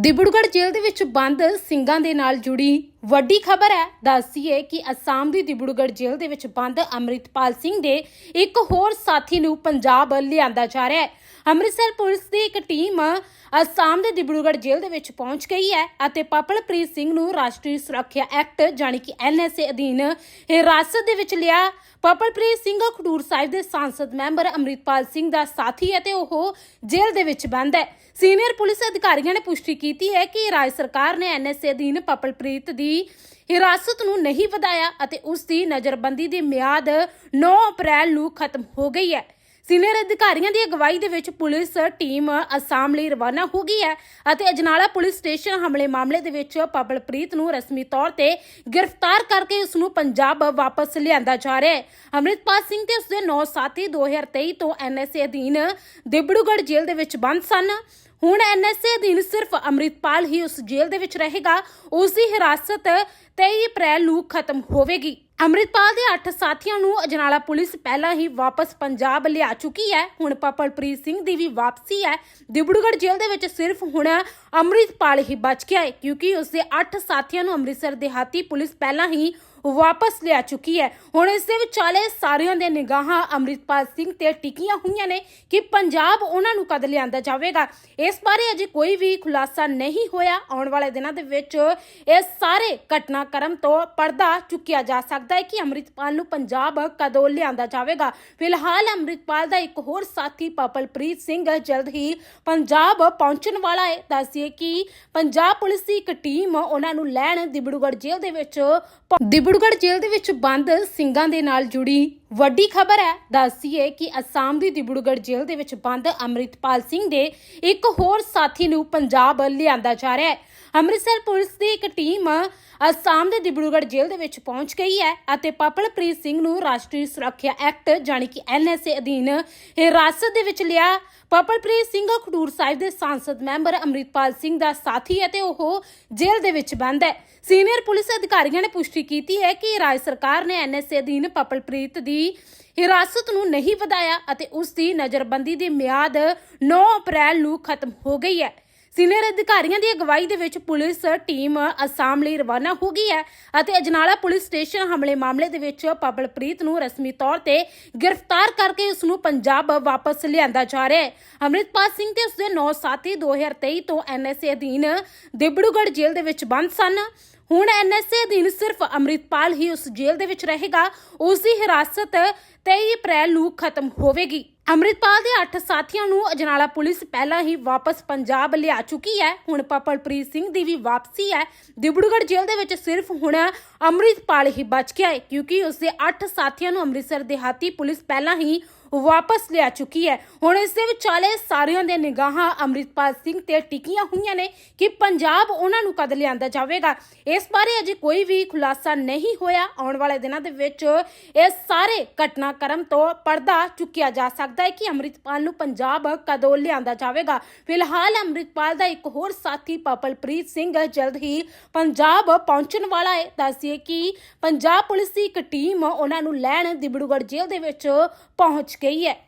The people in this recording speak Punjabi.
ਦਿਬੜਗੜ੍ਹ ਜੇਲ੍ਹ ਦੇ ਵਿੱਚ ਬੰਦ ਸਿੰਘਾਂ ਦੇ ਨਾਲ ਜੁੜੀ ਵੱਡੀ ਖਬਰ ਹੈ ਦੱਸੀਏ ਕਿ ਅਸਾਮ ਦੀ ਦਿਬੜਗੜ੍ਹ ਜੇਲ੍ਹ ਦੇ ਵਿੱਚ ਬੰਦ ਅੰਮ੍ਰਿਤਪਾਲ ਸਿੰਘ ਦੇ ਇੱਕ ਹੋਰ ਸਾਥੀ ਨੂੰ ਪੰਜਾਬ ਲਿਆਂਦਾ ਜਾ ਰਿਹਾ ਹੈ। ਅੰਮ੍ਰਿਤਸਰ ਪੁਲਿਸ ਦੀ ਇੱਕ ਟੀਮ ਅਸਾਮ ਦੇ ਦਿਬੜਗੜ੍ਹ ਜੇਲ੍ਹ ਦੇ ਵਿੱਚ ਪਹੁੰਚ ਗਈ ਹੈ ਅਤੇ ਪਪਲਪ੍ਰੀਤ ਸਿੰਘ ਨੂੰ ਰਾਸ਼ਟਰੀ ਸੁਰੱਖਿਆ ਐਕਟ ਜਾਣੀ ਕਿ ਐਨਐਸਏ ਅਧੀਨ ਹਿਰਾਸਤ ਦੇ ਵਿੱਚ ਲਿਆ। ਪਪਲਪ੍ਰੀਤ ਸਿੰਘ ਖਡੂਰ ਸਾਹਿਬ ਦੇ ਸੰਸਦ ਮੈਂਬਰ ਅੰਮ੍ਰਿਤਪਾਲ ਸਿੰਘ ਦਾ ਸਾਥੀ ਹੈ ਤੇ ਉਹ ਜੇਲ੍ਹ ਦੇ ਵਿੱਚ ਬੰਦ ਹੈ। ਸੀਨੀਅਰ ਪੁਲਿਸ ਅਧਿਕਾਰੀਆਂ ਨੇ ਪੁਸ਼ਟੀ ਕੀਤੀ ਹੈ ਕਿ ਰਾਜ ਸਰਕਾਰ ਨੇ ਐਨਐਸਏ ਅਧੀਨ ਪਪਲਪ੍ਰੀਤ ਦੀ ਹਿਰਾਸਤ ਨੂੰ ਨਹੀਂ ਵਧਾਇਆ ਅਤੇ ਉਸ ਦੀ ਨਜ਼ਰਬੰਦੀ ਦੀ ਮਿਆਦ 9 ਅਪ੍ਰੈਲ ਨੂੰ ਖਤਮ ਹੋ ਗਈ ਹੈ। ਸੀਨੀਅਰ ਅਧਿਕਾਰੀਆਂ ਦੀ ਅਗਵਾਈ ਦੇ ਵਿੱਚ ਪੁਲਿਸ ਟੀਮ ਅਸਾਮ ਲਈ ਰਵਾਨਾ ਹੋ ਗਈ ਹੈ ਅਤੇ ਅਜਨਾਲਾ ਪੁਲਿਸ ਸਟੇਸ਼ਨ ਹਮਲੇ ਮਾਮਲੇ ਦੇ ਵਿੱਚ ਪਬਲਪ੍ਰੀਤ ਨੂੰ ਰਸਮੀ ਤੌਰ ਤੇ ਗ੍ਰਿਫਤਾਰ ਕਰਕੇ ਉਸ ਨੂੰ ਪੰਜਾਬ ਵਾਪਸ ਲਿਆਂਦਾ ਜਾ ਰਿਹਾ ਹੈ। ਅੰਮ੍ਰਿਤਪਾਲ ਸਿੰਘ ਤੇ ਉਸਦੇ ਨੌ ਸਾਥੀ 2023 ਤੋਂ ਐਨਐਸਏ ਅਧੀਨ ਦਿਬੜੂਗੜ੍ਹ ਜੇਲ੍ਹ ਦੇ ਵਿੱਚ ਬੰਦ ਸਨ। ਹੁਣ ਐਨਐਸਏ ਅਧੀਨ ਸਿਰਫ ਅੰਮ੍ਰਿਤਪਾਲ ਹੀ ਉਸ ਜੇਲ੍ਹ ਦੇ ਵਿੱਚ ਰਹੇਗਾ। ਉਸ ਦੀ ਹਿਰਾਸਤ 23 ਅਪ੍ਰੈਲ ਨੂੰ ਖਤਮ ਹੋਵੇਗੀ। ਅੰਮ੍ਰਿਤਪਾਲ ਦੇ 8 ਸਾਥੀਆਂ ਨੂੰ ਅਜਨਾਲਾ ਪੁਲਿਸ ਪਹਿਲਾਂ ਹੀ ਵਾਪਸ ਪੰਜਾਬ ਲਿਆ ਚੁੱਕੀ ਹੈ। ਹੁਣ ਪਪਲਪ੍ਰੀਤ ਸਿੰਘ ਦੀ ਵੀ ਵਾਪਸੀ ਹੈ। ਦਿਬੜੂਗੜ੍ਹ ਜੇਲ੍ਹ ਦੇ ਵਿੱਚ ਸਿਰਫ ਹੁਣ ਅੰਮ੍ਰਿਤਪਾਲ ਹੀ ਬਚ ਗਿਆ ਹੈ, ਕਿਉਂਕਿ ਉਸ ਦੇ 8 ਸਾਥੀਆਂ ਨੂੰ ਅੰਮ੍ਰਿਤਸਰ ਦਿਹਾਤੀ ਪੁਲਿਸ ਪਹਿਲਾਂ ਹੀ ਵਾਪਸ ਲਿਆ ਚੁੱਕੀ ਹੈ। ਹੁਣ ਇਸ ਦੇ ਵਿਚਾਲੇ ਸਾਰਿਆਂ ਦੇ ਨਿਗਾਹਾਂ ਅੰਮ੍ਰਿਤਪਾਲ ਸਿੰਘ ਤੇ ਟਿਕੀਆਂ ਹੋਈਆਂ ਨੇ ਕਿ ਪੰਜਾਬ ਉਹਨਾਂ ਨੂੰ ਕਦ ਲਿਆਂਦਾ ਜਾਵੇਗਾ। ਇਸ ਬਾਰੇ ਅਜੇ ਕੋਈ ਵੀ ਖੁਲਾਸਾ ਨਹੀਂ ਹੋਇਆ। ਆਉਣ ਵਾਲੇ ਦਿਨਾਂ ਦੇ ਵਿੱਚ ਇਹ ਸਾਰੇ ਘਟਨਾਕ੍ਰਮ ਤੋਂ ਪਰਦਾ ਚੁੱਕਿਆ ਜਾ ਸਕਦਾ ਹੈ ਕਿ ਅੰਮ੍ਰਿਤਪਾਲ ਨੂੰ ਪੰਜਾਬ ਕਦੋਂ ਲਿਆਂਦਾ ਜਾਵੇਗਾ। ਫਿਲਹਾਲ ਅੰਮ੍ਰਿਤਪਾਲ ਦਾ ਇੱਕ ਹੋਰ ਸਾਥੀ ਪਪਲਪ੍ਰੀਤ ਸਿੰਘ ਜਲਦ ਹੀ ਪੰਜਾਬ ਪਹੁੰਚਣ ਵਾਲਾ ਹੈ। ਦੱਸਿਏ ਕਿ ਪੰਜਾਬ ਪੁਲਿਸ ਦੀ ਇੱਕ ਟੀਮ ਉਹਨਾਂ ਨੂੰ ਲੈਣ ਦਿਬੜੂਗੜ੍ਹ ਜੇਲ੍ਹ ਦੇ ਵਿੱਚ ਪ- ਦਿਬੜੂਗੜ੍ਹ ਜੇਲ੍ਹ ਦੇ ਵਿੱਚ ਬੰਦ ਸਿੰਘਾਂ ਦੇ ਨਾਲ ਜੁੜੀ ਵੱਡੀ ਖਬਰ ਹੈ। ਦੱਸੀਏ ਕਿ ਅਸਾਮ ਦੀ ਦਿਬੜੂਗੜ੍ਹ ਜੇਲ੍ਹ ਦੇ ਵਿੱਚ ਬੰਦ ਅੰਮ੍ਰਿਤਪਾਲ ਸਿੰਘ ਦੇ ਇੱਕ ਹੋਰ ਸਾਥੀ ਨੂੰ ਪੰਜਾਬ ਲਿਆਂਦਾ ਜਾ ਰਿਹਾ ਹੈ। ਅੰਮ੍ਰਿਤਸਰ ਪੁਲਿਸ ਦੀ ਇੱਕ ਟੀਮ ਅਸਾਮ ਦੇ ਦਿਬੜੂਗੜ੍ਹ ਜੇਲ੍ਹ ਦੇ ਵਿੱਚ ਪਹੁੰਚ ਗਈ ਹੈ ਅਤੇ ਪਪਲਪ੍ਰੀਤ ਸਿੰਘ ਨੂੰ ਰਾਸ਼ਟਰੀ ਸੁਰੱਖਿਆ ਐਕਟ ਜਾਣੀ ਕਿ ਐਨਐਸਏ ਅਧੀਨ ਹਿਰਾਸਤ ਦੇ ਵਿੱਚ ਲਿਆ। ਪਪਲਪ੍ਰੀਤ ਸਿੰਘ ਖਡੂਰ ਸਾਹਿਬ ਦੇ ਸੰਸਦ ਮੈਂਬਰ ਅੰਮ੍ਰਿਤਪਾਲ ਸਿੰਘ ਦਾ ਸਾਥੀ ਹੈ ਤੇ ਉਹ ਜੇਲ੍ਹ ਦੇ ਵਿੱਚ ਬੰਦ ਹੈ। ਸੀਨੀਅਰ ਪੁਲਿਸ ਅਧਿਕਾਰੀਆਂ ਨੇ ਪੁਸ਼ਟੀ ਕੀਤੀ ਹੈ ਕਿ ਰਾਜ ਸਰਕਾਰ ਨੇ ਐਨਐਸਏ ਅਧੀਨ ਪਪਲਪ੍ਰੀਤ ਦੀ ਹਿਰਾਸਤ ਨੂੰ ਨਹੀਂ ਵਧਾਇਆ ਅਤੇ ਉਸ ਦੀ ਨਜ਼ਰਬੰਦੀ ਦੀ ਮਿਆਦ 9 ਅਪ੍ਰੈਲ ਨੂੰ ਖਤਮ ਹੋ ਗਈ ਹੈ। ਸੀਨੀਅਰ ਅਧਿਕਾਰੀਆਂ ਦੀ ਅਗਵਾਈ ਦੇ ਵਿੱਚ ਪੁਲਿਸ ਟੀਮ ਅਸਾਮ ਲਈ ਰਵਾਨਾ ਹੋ ਗਈ ਹੈ ਅਤੇ ਅਜਨਾਲਾ ਪੁਲਿਸ ਸਟੇਸ਼ਨ ਹਮਲੇ ਮਾਮਲੇ ਦੇ ਵਿੱਚ ਪਬਲਪ੍ਰੀਤ ਨੂੰ ਰਸਮੀ ਤੌਰ ਤੇ ਗ੍ਰਿਫਤਾਰ ਕਰਕੇ ਉਸ ਨੂੰ ਪੰਜਾਬ ਵਾਪਸ ਲਿਆਂਦਾ ਜਾ ਰਿਹਾ ਹੈ। ਅੰਮ੍ਰਿਤਪਾਲ ਸਿੰਘ ਤੇ ਉਸਦੇ ਨੌ ਸਾਥੀ 2023 ਤੋਂ ਐਨਐਸਏ ਅਧੀਨ ਦਿਬੜੂਗੜ੍ਹ ਜੇਲ੍ਹ ਦੇ ਵਿੱਚ ਬੰਦ ਸਨ। ਹੁਣ ਐਨਐਸਏ ਅਧੀਨ ਸਿਰਫ ਅੰਮ੍ਰਿਤਪਾਲ ਹੀ ਉਸ ਜੇਲ੍ਹ ਦੇ ਵਿੱਚ ਰਹੇਗਾ। ਉਸ ਦੀ ਹਿਰਾਸਤ 23 ਅਪ੍ਰੈਲ ਨੂੰ ਖਤਮ ਹੋਵੇਗੀ। ਅੰਮ੍ਰਿਤਪਾਲ ਦੇ 8 ਸਾਥੀਆਂ ਨੂੰ ਅਜਨਾਲਾ ਪੁਲਿਸ ਪਹਿਲਾਂ ਹੀ ਵਾਪਸ ਪੰਜਾਬ ਲਿਆ ਚੁੱਕੀ ਹੈ। ਹੁਣ ਪਪਲਪ੍ਰੀਤ ਸਿੰਘ ਦੀ ਵੀ ਵਾਪਸੀ ਹੈ। ਦਿਬੜੂਗੜ੍ਹ ਜੇਲ੍ਹ ਦੇ ਵਿੱਚ ਸਿਰਫ ਹੁਣ ਅੰਮ੍ਰਿਤਪਾਲ ਹੀ ਬਚ ਗਿਆ ਹੈ, ਕਿਉਂਕਿ ਉਸ ਦੇ 8 ਸਾਥੀਆਂ ਨੂੰ ਅੰਮ੍ਰਿਤਸਰ ਦਿਹਾਤੀ ਪੁਲਿਸ ਪਹਿਲਾਂ ਹੀ ਵਾਪਸ ਲਿਆ ਚੁੱਕੀ ਹੈ। ਹੁਣ ਇਸ ਦੇ ਵਿਚਾਲੇ ਸਾਰਿਆਂ ਦੇ ਨਿਗਾਹਾਂ ਅੰਮ੍ਰਿਤਪਾਲ ਸਿੰਘ ਤੇ ਟਿਕੀਆਂ ਹੋਈਆਂ ਨੇ ਕਿ ਪੰਜਾਬ ਉਹਨਾਂ ਨੂੰ ਕਦ ਲਿਆਂਦਾ ਜਾਵੇਗਾ। ਇਸ ਬਾਰੇ ਅਜੇ ਕੋਈ ਵੀ ਖੁਲਾਸਾ ਨਹੀਂ ਹੋਇਆ। ਆਉਣ ਵਾਲੇ ਦਿਨਾਂ ਦੇ ਵਿੱਚ ਇਹ ਸਾਰੇ ਘਟਨਾਕ੍ਰਮ ਤੋਂ ਪਰਦਾ ਚੁੱਕਿਆ ਜਾ ਸਕਦਾ ਹੈ ਕਿ ਅੰਮ੍ਰਿਤਪਾਲ ਨੂੰ ਪੰਜਾਬ ਕਦੋਂ ਲਿਆਂਦਾ ਜਾਵੇਗਾ। ਫਿਲਹਾਲ ਅੰਮ੍ਰਿਤਪਾਲ ਦਾ ਇੱਕ ਹੋਰ ਸਾਥੀ ਪਪਲਪ੍ਰੀਤ ਸਿੰਘ ਜਲਦ ਹੀ ਪੰਜਾਬ ਪਹੁੰਚਣ ਵਾਲਾ ਹੈ। ਦੱਸਿਏ ਕਿ ਪੰਜਾਬ ਪੁਲਿਸ ਦੀ ਇੱਕ ਟੀਮ ਉਹਨਾਂ ਨੂੰ ਲੈਣ ਦਿਬੜੂਗੜ੍ਹ ਜੇਲ੍ਹ ਦੇ ਵਿੱਚ ਪਹੁੰਚ ਗਈ ਹੈ।